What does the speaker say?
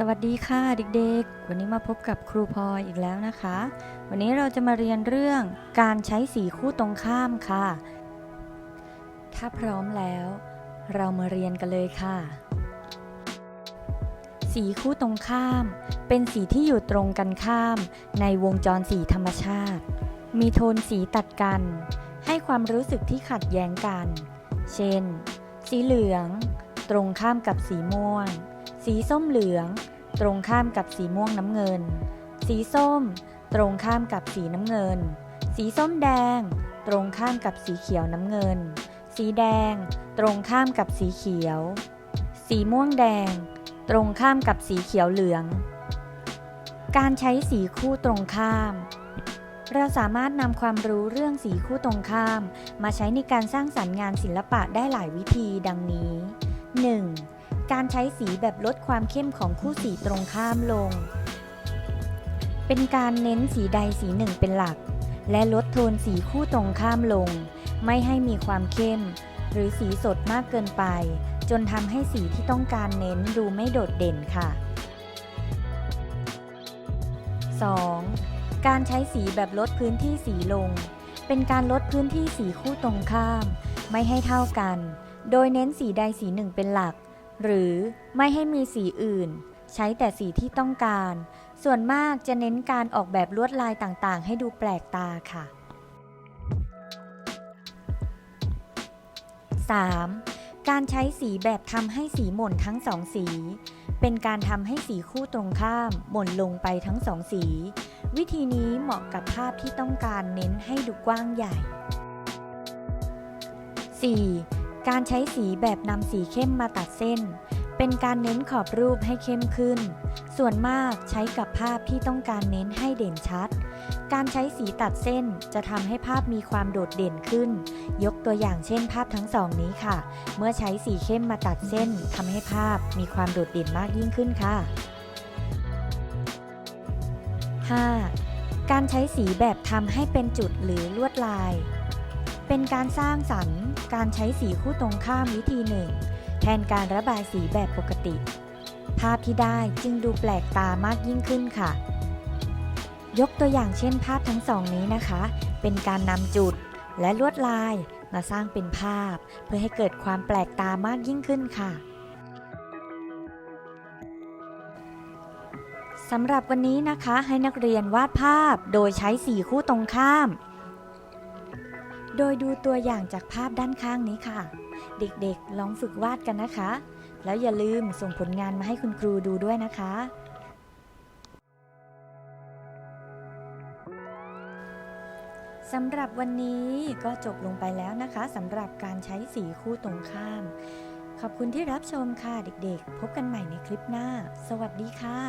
สวัสดีค่ะเด็กๆ วันนี้มาพบกับครูพลอยอีกแล้วนะคะ วันนี้เราจะมาเรียนเรื่องการใช้สีคู่ตรงข้ามค่ะ ถ้าพร้อมแล้ว เรามาเรียนกันเลยค่ะ สีคู่ตรงข้าม เป็นสีที่อยู่ตรงกันข้าม ในวงจรสีธรรมชาติ มีโทนสีตัดกัน ให้ความรู้สึกที่ขัดแย้งกัน เช่น สีเหลือง ตรงข้ามกับสีม่วง สีส้มเหลือง ตรงข้ามกับสีม่วงน้ำเงิน สีส้ม ตรงข้ามกับสีน้ำเงิน สีส้มแดง ตรงข้ามกับสีเขียวน้ำเงิน สีแดง ตรงข้ามกับสีเขียว สีม่วงแดง ตรงข้ามกับสีเขียวเหลือง การใช้สีคู่ตรงข้ามเราสามารถนำความรู้เรื่องสีคู่ตรงข้าม มาใช้ในการสร้างสรรค์งานศิลปะได้หลายวิธีดังนี้ 1. การใช้สีแบบลดความเข้มของคู่สีตรงข้ามลง เป็นการเน้นสีใดสีหนึ่งเป็นหลัก และลดโทนสีคู่ตรงข้ามลง ไม่ให้มีความเข้ม หรือสีสดมากเกินไป จนทำให้สีที่ต้องการเน้นดูไม่โดดเด่นค่ะ 2. การใช้สีแบบลดพื้นที่สีลง เป็นการลดพื้นที่สีคู่ตรงข้าม ไม่ให้เท่ากัน โดยเน้นสีใดสีหนึ่งเป็นหลัก หรือไม่ให้มีสีอื่น ใช้แต่สีที่ต้องการ ส่วนมากจะเน้นการออกแบบลวดลายต่างๆ ให้ดูแปลกตาค่ะ 3. การใช้สีแบบทำให้สีหม่นทั้งสองสี เป็นการทำให้สีคู่ตรงข้ามหม่นลงไปทั้งสองสี วิธีนี้เหมาะกับภาพที่ต้องการเน้นให้ดูกว้างใหญ่ 4. การใช้สีแบบนำสีเข้มมาตัดเส้น เป็นการเน้นขอบรูปให้เข้มขึ้น ส่วนมากใช้กับภาพที่ต้องการเน้นให้เด่นชัด การใช้สีตัดเส้นจะทำให้ภาพมีความโดดเด่นขึ้น ยกตัวอย่างเช่นภาพทั้งสองนี้ค่ะ เมื่อใช้สีเข้มมาตัดเส้นทำให้ภาพมีความโดดเด่นมากยิ่งขึ้นค่ะ 5. การใช้สีแบบทำให้เป็นจุดหรือลวดลาย เป็นการสร้างสรรค์ การใช้สีคู่ตรงข้ามวิธีหนึ่ง แทนการระบายสีแบบปกติ ภาพที่ได้จึงดูแปลกตามากยิ่งขึ้นค่ะ ยกตัวอย่างเช่นภาพทั้งสองนี้นะคะ เป็นการนำจุดและลวดลายมาสร้างเป็นภาพ เพื่อให้เกิดความแปลกตามากยิ่งขึ้นค่ะสำหรับวันนี้นะคะให้นักเรียนวาดภาพโดยใช้สีคู่ตรงข้าม โดยดูตัวอย่างจากภาพด้านข้างนี้ค่ะ เด็กๆลองฝึกวาดกันนะคะ แล้วอย่าลืมส่งผลงานมาให้คุณครูดูด้วยนะคะ สำหรับวันนี้ก็จบลงไปแล้วนะคะสำหรับการใช้สีคู่ตรงข้าม ขอบคุณที่รับชมค่ะเด็กๆ พบกันใหม่ในคลิปหน้า สวัสดีค่ะ